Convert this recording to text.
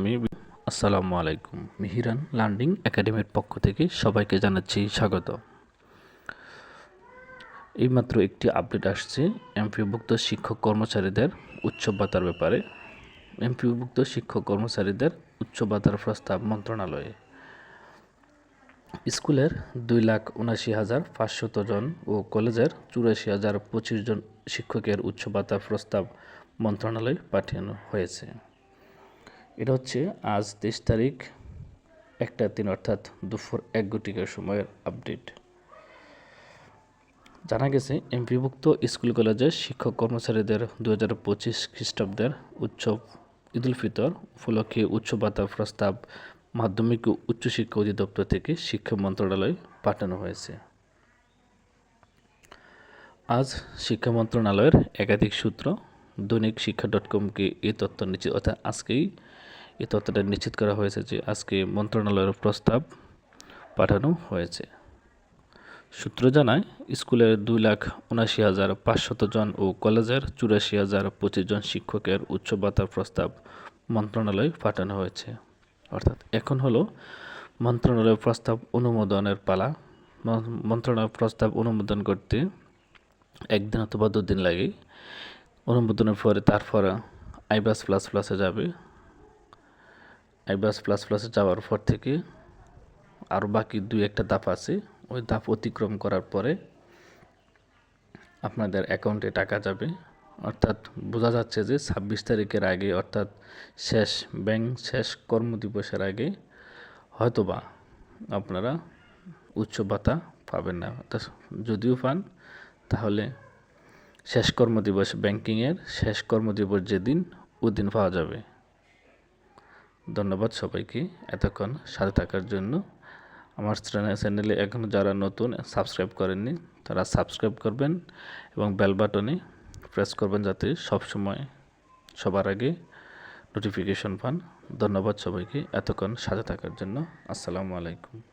সহকর্মী আসসালামু আলাইকুম। মিহিরান লার্নিং একাডেমির পক্ষ থেকে সবাইকে জানাচ্ছি স্বাগত। এইমাত্র একটি আপডেট আসছে এমপিভুক্ত শিক্ষক কর্মচারীদের উচ্চ ভাতার ব্যাপারে। এমপিভুক্ত শিক্ষক কর্মচারীদের উচ্চ ভাতার প্রস্তাব মন্ত্রণালয়ে। স্কুলের দুই লাখ উনাশি হাজার পাঁচশত জন ও কলেজের চুরাশি হাজার পঁচিশ জন শিক্ষকের উচ্চ ভাতার প্রস্তাব মন্ত্রণালয়ে পাঠানো হয়েছে। এটা হচ্ছে আজ তেইশ তারিখ, একটা দিন অর্থাৎ দুপুর এক ঘটিকার সময়ের আপডেট। জানা গেছে, এমপিভুক্ত স্কুল কলেজের শিক্ষক, কর্মচারীদের দু হাজার পঁচিশ খ্রিস্টাব্দের উৎসব ঈদুল ফিতর উপলক্ষে উচ্চ প্রস্তাব মাধ্যমিক ও উচ্চশিক্ষা অধিদপ্তর থেকে শিক্ষা মন্ত্রণালয়ে পাঠানো হয়েছে। আজ শিক্ষা মন্ত্রণালয়ের একাধিক সূত্র দৈনিক শিক্ষা ডট কমকে এই তথ্য নিশ্চিত অর্থাৎ আজকেই এই তথ্যটা নিশ্চিত করা হয়েছে যে আজকে মন্ত্রণালয়ের প্রস্তাব পাঠানো হয়েছে। সূত্র জানায় স্কুলের দুই লাখ উনাশি হাজার পাঁচশত জন ও কলেজের চুরাশি হাজার পঁচিশ জন শিক্ষকের উচ্চ ভাতার প্রস্তাব মন্ত্রণালয়ে পাঠানো হয়েছে। অর্থাৎ এখন হলো মন্ত্রণালয়ের প্রস্তাব অনুমোদনের পালা। মন্ত্রণালয়ের প্রস্তাব অনুমোদন করতে একদিন অথবা দুদিন লাগে। অনুমোদনের পরে তারপর আইবাস প্লাস প্লাসে যাবে। আইবাস প্লাস প্লাসে যাওয়ার পর থেকে আরও বাকি দুই একটা ধাপ আছে। ওই ধাপ অতিক্রম করার পরে আপনাদের অ্যাকাউন্টে টাকা যাবে। অর্থাৎ বোঝা যাচ্ছে যে ছাব্বিশ তারিখের আগে, অর্থাৎ শেষ, ব্যাংক শেষ কর্মদিবসের আগে হয়তোবা আপনারা উচ্চ ভাতা পাবেন না। অর্থাৎ যদিও পান, তাহলে শেষ কর্মদিবস ব্যাংকিংয়ের শেষ কর্ম কর্মদিবস যেদিন ওই দিন পাওয়া যাবে। ধন্যবাদ সবাইকে এতক্ষণ সাথে থাকার জন্য। আমার চ্যানেলে এখনও যারা নতুন, সাবস্ক্রাইব করেননি, তারা সাবস্ক্রাইব করবেন এবং বেল বাটনে প্রেস করবেন যাতে সবসময় সবার আগে নোটিফিকেশন পান। ধন্যবাদ সবাইকে এতক্ষণ সাথে থাকার জন্য। আসসালামু আলাইকুম।